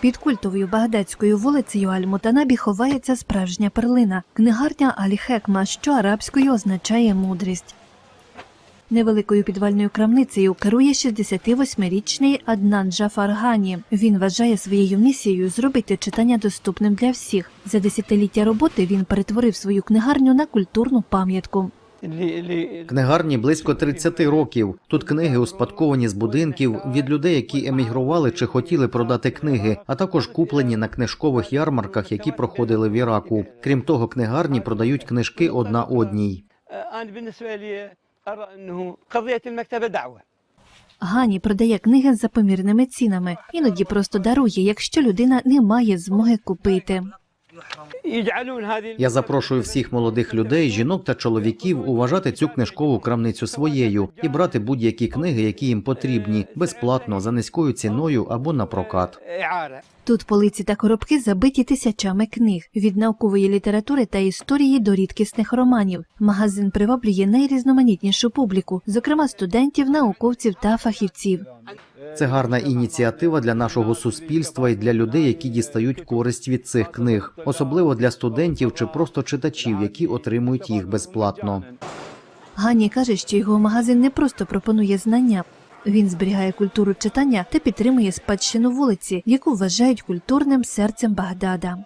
Під культовою багдадською вулицею Аль-Мутанабі ховається справжня перлина книгарня Аль-Хекма, що арабською означає мудрість. Невеликою підвальною крамницею керує 68-річний Аднан Джафар Гані. Він вважає своєю місією зробити читання доступним для всіх. За десятиліття роботи він перетворив свою книгарню на культурну пам'ятку. Книгарні близько 30 років. Тут книги успадковані з будинків від людей, які емігрували чи хотіли продати книги, а також куплені на книжкових ярмарках, які проходили в Іраку. Крім того, книгарні продають книжки одна одній. Гані продає книги за помірними цінами, іноді просто дарує, якщо людина не має змоги купити. Я запрошую всіх молодих людей, жінок та чоловіків уважати цю книжкову крамницю своєю і брати будь-які книги, які їм потрібні, безплатно за низькою ціною або на прокат. Тут полиці та коробки забиті тисячами книг від наукової літератури та історії до рідкісних романів. Магазин приваблює найрізноманітнішу публіку, зокрема студентів, науковців та фахівців. Це гарна ініціатива для нашого суспільства і для людей, які дістають користь від цих книг, особливо для студентів чи просто читачів, які отримують їх безплатно. Гані каже, що його магазин не просто пропонує знання. Він зберігає культуру читання та підтримує спадщину вулиці, яку вважають культурним серцем Багдада.